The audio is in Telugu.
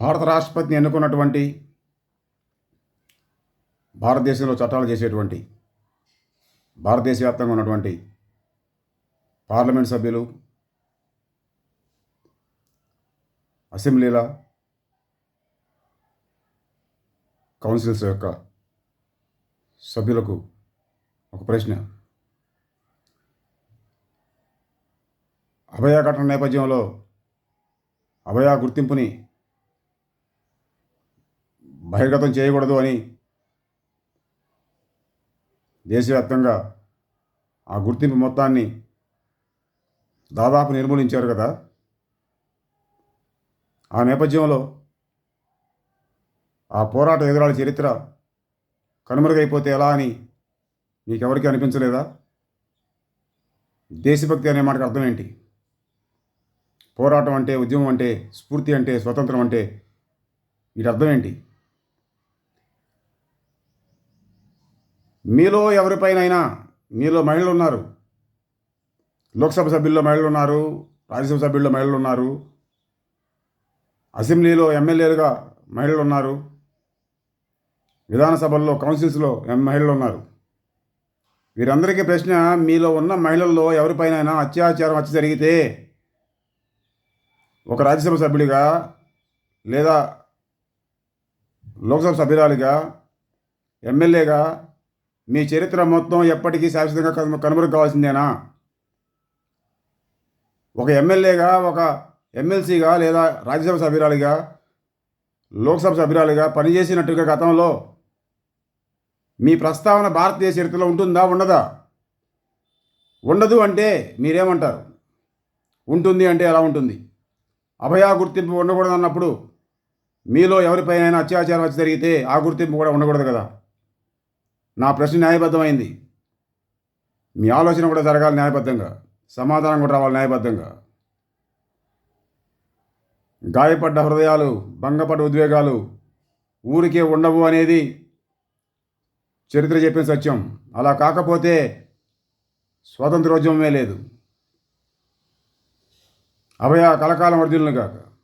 భారత రాష్ట్రపతిని ఎన్నుకున్నటువంటి భారతదేశంలో చట్టాలు చేసేటువంటి భారతదేశ వ్యాప్తంగా ఉన్నటువంటి పార్లమెంట్ సభ్యులు అసెంబ్లీల కౌన్సిల్స్ యొక్క సభ్యులకు ఒక ప్రశ్న. అభయ ఘటన నేపథ్యంలో అభయ గుర్తింపుని బహిర్గతం చేయకూడదు అని దేశవ్యాప్తంగా ఆ గుర్తింపు మొత్తాన్ని దాదాపు నిర్మూలించారు కదా. ఆ నేపథ్యంలో ఆ పోరాట ఎదురాల చరిత్ర కనుమరుగైపోతే ఎలా అని మీకెవరికి అనిపించలేదా? దేశభక్తి అనే మాటకు అర్థం ఏంటి? పోరాటం అంటే ఉద్యమం అంటే స్ఫూర్తి అంటే స్వతంత్రం అంటే వీటి అర్థం ఏంటి? మీలో ఎవరిపైనైనా మీలో మహిళలు ఉన్నారు లోక్సభ సభ్యుల్లో మహిళలు ఉన్నారు రాజ్యసభ సభ్యుల్లో మహిళలు ఉన్నారు అసెంబ్లీలో ఎమ్మెల్యేలుగా మహిళలు ఉన్నారు విధానసభల్లో కౌన్సిల్స్లో ఎం- మహిళలు ఉన్నారు వీరందరికీ ప్రశ్న మీలో ఉన్న మహిళల్లో ఎవరిపైనైనా అత్యాచారం వచ్చి జరిగితే ఒక రాజ్యసభ సభ్యుడిగా లేదా లోక్సభ సభ్యురాలిగా ఎమ్మెల్యేగా మీ చరిత్ర మొత్తం ఎప్పటికీ శాశ్వతంగా కను కనుమరుగు కావాల్సిందేనా ఒక ఎమ్మెల్యేగా ఒక ఎమ్మెల్సీగా లేదా రాజ్యసభ సభ్యురాలిగా లోక్సభ సభ్యురాలిగా పనిచేసినట్టుగా గతంలో మీ ప్రస్తావన భారతదేశ చరిత్రలో ఉంటుందా ఉండదా? ఉండదు అంటే మీరేమంటారు? ఉంటుంది అంటే ఎలా ఉంటుంది? అభయ గుర్తింపు ఉండకూడదు అన్నప్పుడు మీలో ఎవరిపైనైనా అత్యాచారం వచ్చి జరిగితే ఆ గుర్తింపు కూడా ఉండకూడదు కదా. నా ప్రశ్న న్యాయబద్ధమైంది. మీ ఆలోచన కూడా జరగాలి న్యాయబద్ధంగా. సమాధానం కూడా రావాలి న్యాయబద్ధంగా. గాయపడ్డ హృదయాలు భంగపడ్డ ఉద్వేగాలు ఊరికే ఉండవు అనేది చరిత్ర చెప్పిన సత్యం. అలా కాకపోతే స్వాతంత్రోద్యమమే లేదు. అభయ కలకాలం వర్ధిల్లును కాక